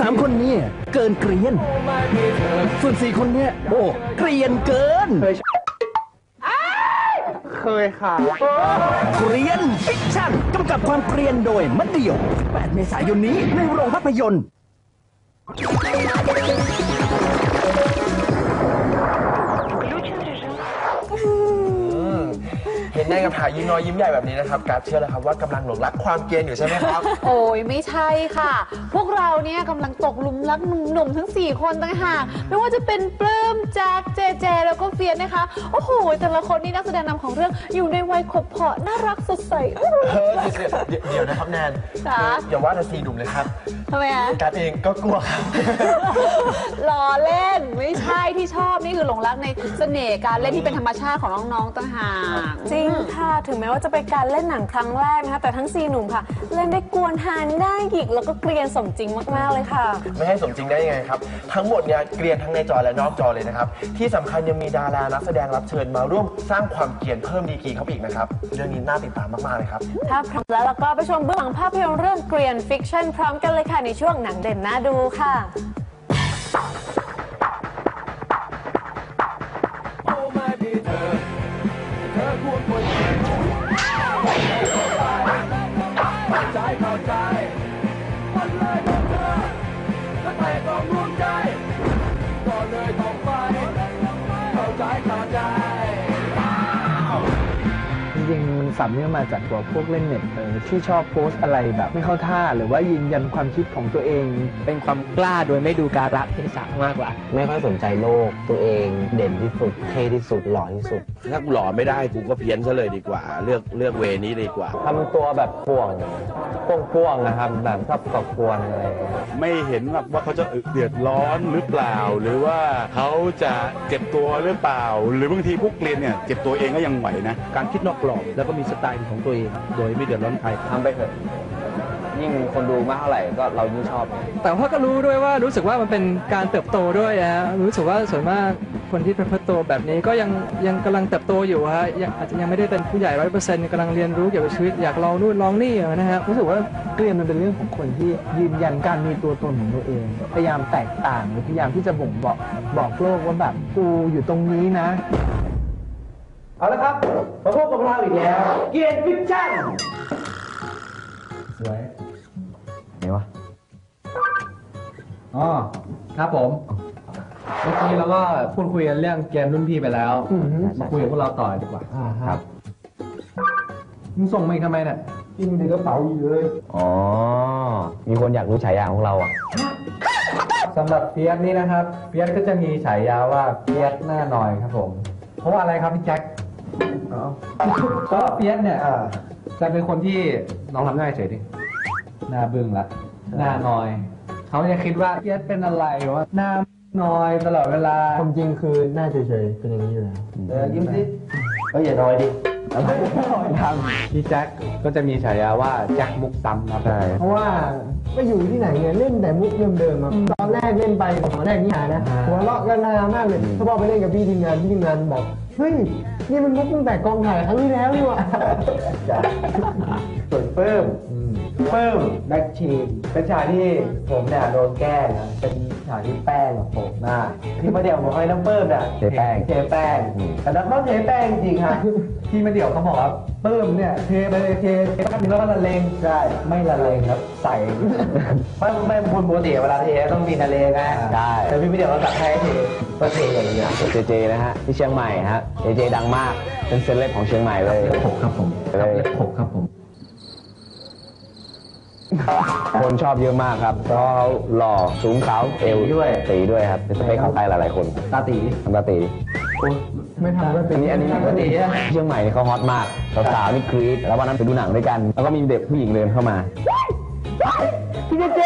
สามคนเนี้เกินเกรียน ส่วนสี่คนเนี้ยโอ้เกรียนเกิน เคยค่ะ เกรียนฟิกชั่นกำกับความเกรียนโดยมัดเดี่ยว 8 เมษายนนี้ในโรงภาพยนตร์เห็นแน่กับถ่ายยิ้มน้อยยิ้มใหญ่แบบนี้นะครับการดเชื่อแล้วครับว่ากำลังหลงรักความเกรียนอยู่ใช่ไหมครับ โอ้ยไม่ใช่ค่ะ พวกเราเนี่ยกำลังตกหลุมรักหนุ่มๆทั้ง 4 คนต่างหากไม่ว่าจะเป็นปลื้มแจ็คเจเจ แล้วก็เฟียสนะคะ โอ้โห แต่ละคนนี่นักแสดงนำของเรื่องอยู่ในวัยขบเพาะน่ารักสดใสอื้อ เออเดี๋ยวเดี๋ยวเดี๋ยวนะครับแนนจ๋าอย่าว่าแต่สีหนุ่มเลยครับทำไมอะ การดเองก็กลัวครับ ล้อเล่นไม่ใช่ที่ชอบนี่คือหลงรักในเสน่ห์การเล่นที่เป็นธรรมชาติของน้องๆต่างหากจริงค่ะ ถึงแม้ว่าจะเป็นการเล่นหนังครั้งแรกนะคะแต่ทั้ง 4 หนุ่มค่ะ เล่นได้กวนหานได้หยิกแล้วก็เกรียนสมจริงมาก ๆ เลยค่ะ ไม่ให้สมจริงได้ยังไงครับ ทั้งหมดเนี่ยเกรียนทั้งในจอและนอกจอเลยนะครับ ที่สำคัญยังมีดารานักแสดงรับเชิญมาร่วมสร้างความเกรียนเพิ่มดีกรีเข้าไปอีกนะครับ เรื่องนี้น่าติดตามมาก ๆ เลยครับ ถ้าพร้อมแล้วเราก็ไปชมเบื้องหลังภาพยนตร์เรื่องเกรียนฟิกชั่นพร้อมกันเลยค่ะในช่วงหนังเด่นน่าดูค่ะ ริงๆมันสับเนี่ยมาจากตัวพวกเล่นเน็ตเออที่ชอบโพสต์อะไรแบบไม่เข้าท่า หรือว่ายืนยันความคิดของตัวเอง เป็นความกล้าโดยไม่ดูการะเทศะมากกว่า ไม่ค่อยสนใจโลกตัวเองเด่นที่สุดเท่ที่สุดหล่อที่สุด ถ้ากูหล่อไม่ได้กูก็เพี้ยนซะเลยดีกว่า เลือกเลือกเวนี้ดีกว่า ทำตัวแบบป่วงป่วงป่วงๆนะครับแบบชอบก่อกวนอะไรอย่างเงี้ย ไม่เห็นว่าว่าเขาจะเดือดร้อนหรือเปล่า หรือว่าเขาจะเจ็บตัวหรือเปล่า หรือบางทีพวกเกรียนเนี่ยเจ็บตัวเองก็ยังไหวนะ การคิดนอกกรอบแล้วก็มีสไตล์ของตัวเอง โดยไม่เดือดร้อนใคร ทำไปเถอะ ยิ่งคนดูมากเท่าไหร่ก็เรายิ่งชอบ แต่ว่าก็รู้ด้วยว่ารู้สึกว่ามันเป็นการเติบโตด้วยนะรู้สึกว่าส่วนมากคนที่ประพฤติตัวแบบนี้ก็ยังยังกำลังเติบโตอยู่ฮะยังอาจจะยังไม่ได้เป็นผู้ใหญ่ร้อยเปอร์เซ็นต์กำลังเรียนรู้เกี่ยวกับชีวิตอยากลองนู่นลองนี่อยู่นะฮะรู้สึกว่าเกรียนมันเป็นเรื่องของคนที่ยืนยันการมีตัวตนของตัวเอง พยายามแตกต่างหรือพยายามที่จะบ่งบอกบอกโลกว่าแบบกูอยู่ตรงนี้นะ เอาละครับมาพบกับเราอีกแล้ว เกรียนฟิกชั่น สวยไหนวะ อ๋อ ครับผม เมื่อกี้เราก็พูดคุยกันเรื่องเกมรุ่นพี่ไปแล้วมาคุยกับพวกเราต่อดีกว่าครับมึงส่งมาอีกทำไมเนี่ยยิงในกระเป๋าอยู่เลยอ๋อ มีคนอยากรู้ฉายาของเราอะ สำหรับเฟียสนี่นะครับเฟียสก็จะมีฉายาว่าเฟียสหน้าหน่อยครับผม เพราะว่าอะไรครับพี่แจ็ค ก็เฟียสเนี่ยจะเป็นคนที่น้องทำหน้าเฉยดิหน้าบึ้งละหน้าหน่อย เขาจะคิดว่าเฟียสเป็นอะไรวะหน้าหน่อยตลอดเวลาความจริงคือหน้าเฉยๆ เป็นอย่างนี้อยู่แล้วเออยิ้มสิก็อย่าน้อยดิครับพี่แจ็คก็จะมีฉายาว่าแจ็คมุกซ้ำครับใช่เพราะว่าก็อยู่ที่ไหนเนี่ยเล่นแต่มุกเดิมๆอะตอนแรกเล่นไปตอนแรกนี่หานะหัวเราะกันฮามากเลยถ้าพอไปเล่นกับพี่ทีมงานพี่ทีมงานบอก เฮ้ย นี่มันมุกตั้งแต่กองถ่ายครั้งที่แล้วนี่หว่าส่วนเพิ่มเพิ่มแบ็คชีนเป็นฉากที่ผมเนี่ยโดนแกล้งนะเป็นฉากที่แป้งกับผมหน้าที่มาเดี่ยวบอกให้น้องเพิ่มเนี่ยเทแป้งเทแป้งแต่นักต้องเทแป้งจริงครับที่มาเดี่ยวเขาบอกว่าเพิ่มเนี่ยเทไปเลยเทเทแป๊บนึงแล้วก็ละเลงใช่ไม่ละเลงครับใส่ไม่ไม่คนปกติเวลาเทต้องมีละเลงไงใช่แต่พี่มาเดี่ยวเขาสั่งให้เท ก็เทอย่างนี้เจเจนะฮะที่เชียงใหม่ฮะเจเจดังมากเป็นเซเลบของเชียงใหม่เลยผมครับผมเลยเล็บผมครับผมคนชอบเยอะมากครับเพราะเขาหล่อสูงขาวเอวด้วยตีด้วยครับเป็นสเปคของใครหลายๆคนตาตีทำตาตีไม่ทำก็ตีอันนี้อันนี้ก็ตีอะเชียงใหม่นี่เขาฮอตมากสาวๆนี่กรี๊ดแล้ววันนั้นไปดูหนังด้วยกัน แล้วก็มีเด็กผู้หญิงเดินเข้ามา พี่เจเจ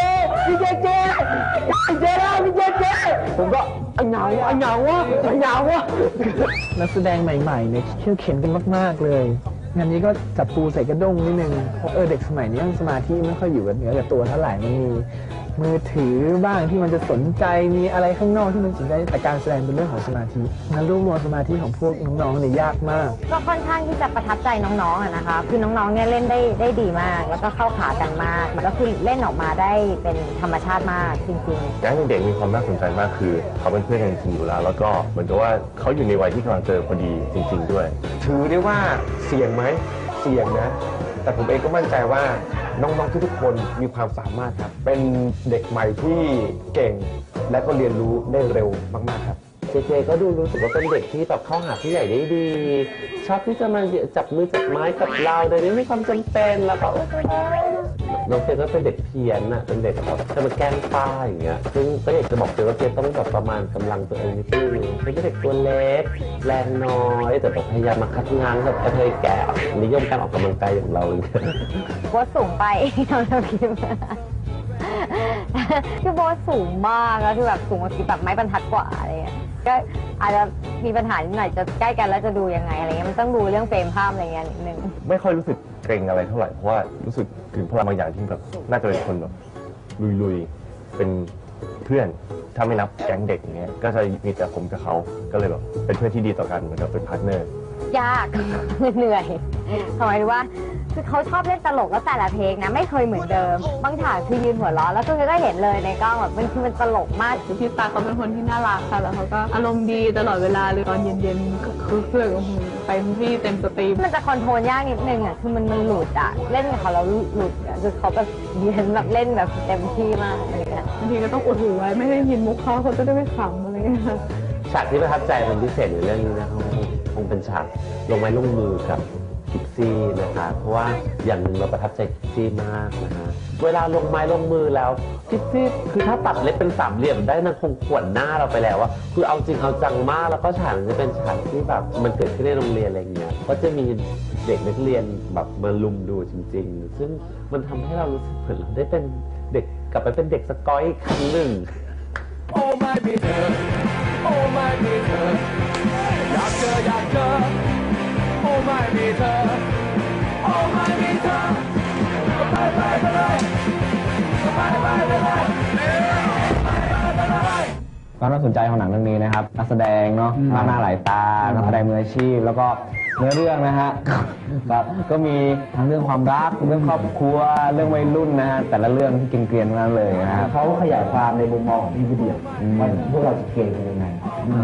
พี่เจเจพี่เจแล้วพี่เจเจผมก็ไอ้เหงาไอ้เหงาวะไอ้เหงาวะนักแสดงใหม่ๆเนี่ยเขี่ยวเข็นกันมากๆเลยงานนี้ก็จับปูใส่กระด้งนิดนึงเพราะเออเด็กสมัยนี้สมาธิไม่ค่อยอยู่กับเนื้อกับตัวเท่าไหร่มันมี มือถือบ้างที่มันจะสนใจมีอะไรข้างนอกที่มันสนใจแต่การแสดงเป็นเรื่องของสมาธิงั้นรวบรวมสมาธิของพวกน้องๆเนี่ยยากมาก ก็ค่อนข้างที่จะประทับใจน้องๆอะนะคะ คือน้องๆเนี่ยเล่นได้ได้ดีมาก แล้วก็เข้าขากันมากมันก็คือเล่นออกมาได้เป็นธรรมชาติมากจริงๆแก๊งเด็กมีความน่าสนใจมากคือเขาเป็นเพื่อนกันจริงอยู่แล้ว แล้วก็เหมือนกับว่าเขาอยู่ในวัยที่กำลังเจอพอดีจริง ๆ ด้วย ถือได้ว่าเสี่ยงไหมเสี่ยงนะ แต่ผมเองก็มั่นใจว่า น้องๆทุกๆคนมีความสามารถครับ เป็นเด็กใหม่ที่เก่ง และก็เรียนรู้ได้เร็วมากๆครับ เจเจก็ดูรู้สึกว่าเป็นเด็กที่แบบเข้าหาผู้ใหญ่ได้ดี ชอบที่จะมาจับมือจับไม้กับเราโดยไม่มีความจำเป็นแล้วก็ น้องเจก็เป็นเด็กเพี้ยนอะเป็นเด็กแบบจะมาแกล้งป้าอย่างเงี้ยซึ่งก็อยากจะบอกเจว่าเจต้องแบบประมาณกำลังตัวเองนิดนึงเป็นเด็กตัวเล็กแรงน้อยแต่แบบพยายามมาคัดงานแบบกระเทยแก่นิยมการออกกำลังกายอย่างเราอย่างเงี้ยโบทสูงไปน้องเราคิดว่าคือโบทสูงมากแล้วคือแบบสูงกว่าคิดแบบไม้บรรทัดกว่าอะไรเงี้ยก็อาจจะมีปัญหานิดหน่อยจะใกล้กันแล้วจะดูยังไงอะไรเงี้ยมันต้องดูเรื่องเฟรมภาพอะไรเงี้ยนิดนึง ไม่ค่อยรู้สึก เกรงอะไรเท่าไหร่เพราะว่ารู้สึกถึงพลังบางอย่างที่แบบน่าจะเป็นคนแบบลุยๆเป็นเพื่อน ถ้าไม่นับแก๊งเด็กอย่างเงี้ย ก็จะมีแต่ผมกับเขา ก็เลยแบบเป็นเพื่อนที่ดีต่อกันเหมือนกับเป็นพาร์ทเนอร์ ยาก เหนื่อยทำไมรู้ว่า คือเขาชอบเล่นตลกแล้วแต่ละเพลงนะไม่เคยเหมือนเดิม บางฉากคือยืนหัวเราะแล้วก็ก็เห็นเลยในกล้องแบบมันคือมันตลกมาก พี่ตาเขาเป็นคนที่น่ารักค่ะแล้วเขาก็อารมณ์ดีตลอดเวลาเลยตอนเย็นๆก็คือเพื่อนกับผมไปทุกที่เต็มสตรีมมันจะคอนโทรลยากนิดนึงอะคือมันมันหลุดอะเล่นกับเขาแล้วหลุดอะคือเขาแบบเรียนแบบเล่นแบบเต็มที่มากอะไรเงี้ย บางทีก็ต้องอุดหูไว้ไม่ให้ยินมุกเขาเขาจะได้ไม่ขำอะไรเงี้ยฉากที่ประทับใจเป็นพิเศษในเรื่องนี้นะครับคงเป็นฉากลงไม้ลงมือกับกิกซี่นะคะเพราะว่าอย่างหนึ่งเราประทับใจกิกซี่มากนะคะเวลาลงไม้ลงมือแล้วกิกซี่คือถ้าตัดเล็บเป็นสามเหลี่ยมได้นางคงขวนหน้าเราไปแล้วว่าคือเอาจริงเอาจังมากแล้วก็ฉากนี้จะเป็นฉากที่แบบมันเกิดขึ้นในโรงเรียนอะไรเงี้ยก็จะมีเด็กนักเรียนแบบมาลุมดูจริง ๆ ซึ่งมันทำให้เรารู้สึกเหมือนเราได้เป็นเด็ก กลับไปเป็นเด็กสกอยอีกครั้งหนึ่ง โอ้ไม่มีเธอ โอ้ไม่มีเธอ อยากเจออยากเจอ โอ้ไม่มีเธอ โอ้ไม่มีเธอไปไปไปเลยไปไปไปเลย ความน่าสนใจของหนังเรื่องนี้นะครับนักแสดงเนาะมากหน้าหลายตา นักแสดงมืออาชีพ แล้วก็ เนื้อเรื่องนะฮะก็ก็มีทั้งเรื่องความรักเรื่องครอบครัวเรื่องวัยรุ่นนะฮะแต่ละเรื่องที่เกรียนๆทั้งนั้นเลยนะครับเขาขยายความในมุมมองของพี่วิเดียวว่าพวกเราจะเก่งยังไง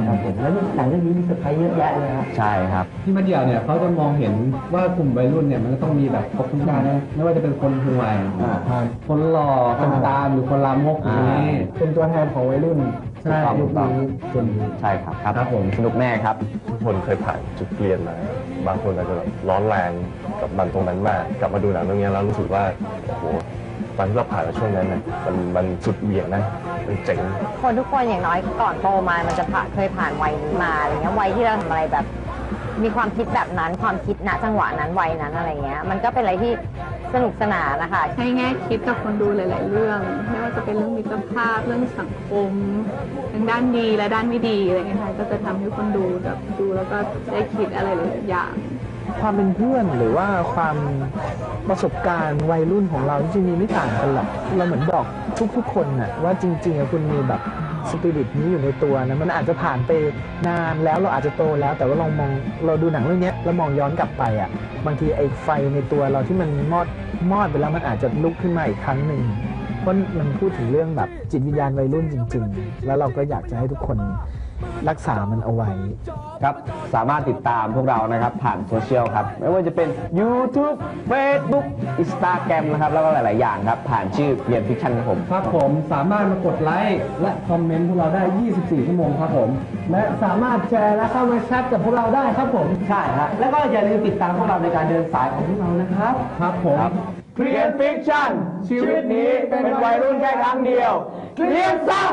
ครับผมแล้วหนังเรื่องนี้มีเซอร์ไพรส์เยอะแยะเลยครับใช่ครับ ที่มาเดี่ยวเนี่ยเขาจะมองเห็นว่ากลุ่มวัยรุ่นเนี่ยมันก็ต้องมีแบบครบทุกด้านนะไม่ว่าจะเป็นคนห่วยอ่าคนหล่อคนตามหรือคนลามกอย่างนี้เป็นตัวแทนของวัยรุ่น ใช่ยุคนี้ส่วนใช่ครับครับผมสนุกแน่ครับ ทุกคนเคยผ่านจุดเปลี่ยนมา บางคนอาจจะแบบร้อนแรงกับมันตรงนั้นมาก กลับมาดูหนังเรื่องนี้แล้วรู้สึกว่าโอ้โหตอนที่เราผ่านมาช่วงนั้นน่ะมันมันสุดเหวี่ยงนะมันเจ๋งคนทุกคนอย่างน้อยก่อนโตมามันจะผ่านเคยผ่านวัยนี้มาอะไรเงี้ยวัยที่เราทำอะไรแบบ มีความคิดแบบนั้นความคิดณจังหวะนั้นวัยนั้นอะไรเงี้ย มันก็เป็นอะไรที่ สนุกสนานนะคะให้แง่คิดกับคนดูหลาย ๆ เรื่อง ไม่ว่าจะเป็นเรื่องมิตรภาพเรื่องสังคมทั้งด้านดีและด้านไม่ดีอะไรเงี้ยค่ะก็จะทำให้คนดูแบบดูแล้วก็ได้คิดอะไรหลายๆอย่าง ความเป็นเพื่อนหรือว่าความประสบการณ์วัยรุ่นของเราจริงๆมีไม่ต่างกันหรอกเราเหมือนบอกทุกๆคนน่ะว่าจริงๆอะคุณมีแบบ สปิริตนี้อยู่ในตัวนะมันอาจจะผ่านไปนานแล้วเราอาจจะโตแล้ว แต่ว่าลองมองเราดูหนังเรื่องนี้แล้วมองย้อนกลับไปอะบางทีไอ้ไฟในตัวเราที่มันมอดมอดไปแล้วมันอาจจะลุกขึ้นมาอีกครั้งหนึ่งเพราะมันพูดถึงเรื่องแบบจิตวิญญาณวัยรุ่นจริง ๆ แล้วเราก็อยากจะให้ทุกคน รักษามันเอาไว้ ครับ สามารถติดตามพวกเรานะครับ ผ่านโซเชียลครับ ไม่ว่าจะเป็น YouTube Facebook Instagram นะครับ แล้วก็หลาย ๆ อย่างครับ ผ่านชื่อเรียนฟิกชันครับผม ครับผมสามารถมากดไลค์และคอมเมนต์พวกเราได้ 24 ชั่วโมงครับผม และสามารถแชร์และเข้ามาแชทกับพวกเราได้ครับผม ใช่ครับแล้วก็อย่าลืมติดตามพวกเราในการเดินสายของพวกเรานะครับ ครับผมเรียนฟิกชันชีวิตนี้เป็นวัยรุ่นแค่ครั้งเดียวเรียนซะ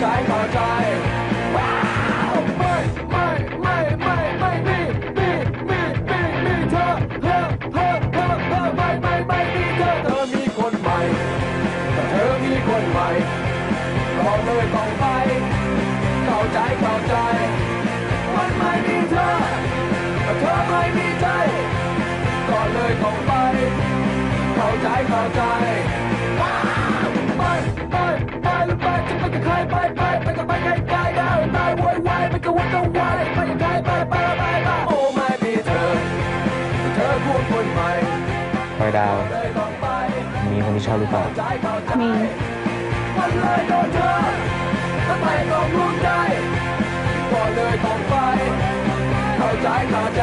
ใจพอใจว้าวไม่ไม่ไม่ไม่ไม่มีมีมีมีมีเธอเธอเธอเธอไม่ไม่ไม่มีเธอเธอมีคนใหม่เธอมีคนใหม่บอกเลยต้องไปเข้าใจเข้าใจมันไม่มีเธอเธอไม่มีใจก็เลยต้องไปเข้าใจเข้าใจ ไปไปไปก็ไปไกลไกลได้ไปไวไวไปก็วัดก็ไวไปไกลไปไปไปโอ้ไม่เธอเธอพูดคนใหม่พลอยดาวมีคนที่ชอบหรือเปล่ามีไปต้อไปเข้าใจเข้าใจ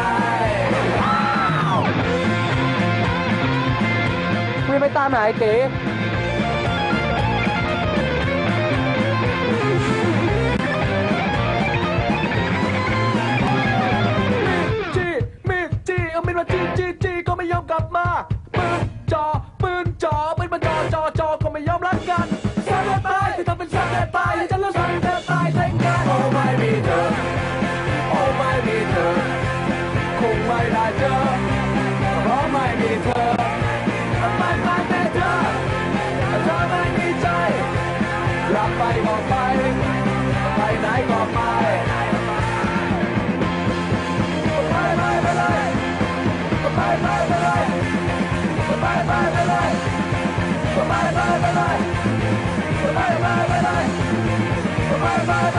ไม่ไปตามหาไอ้เต๋ bye, bye.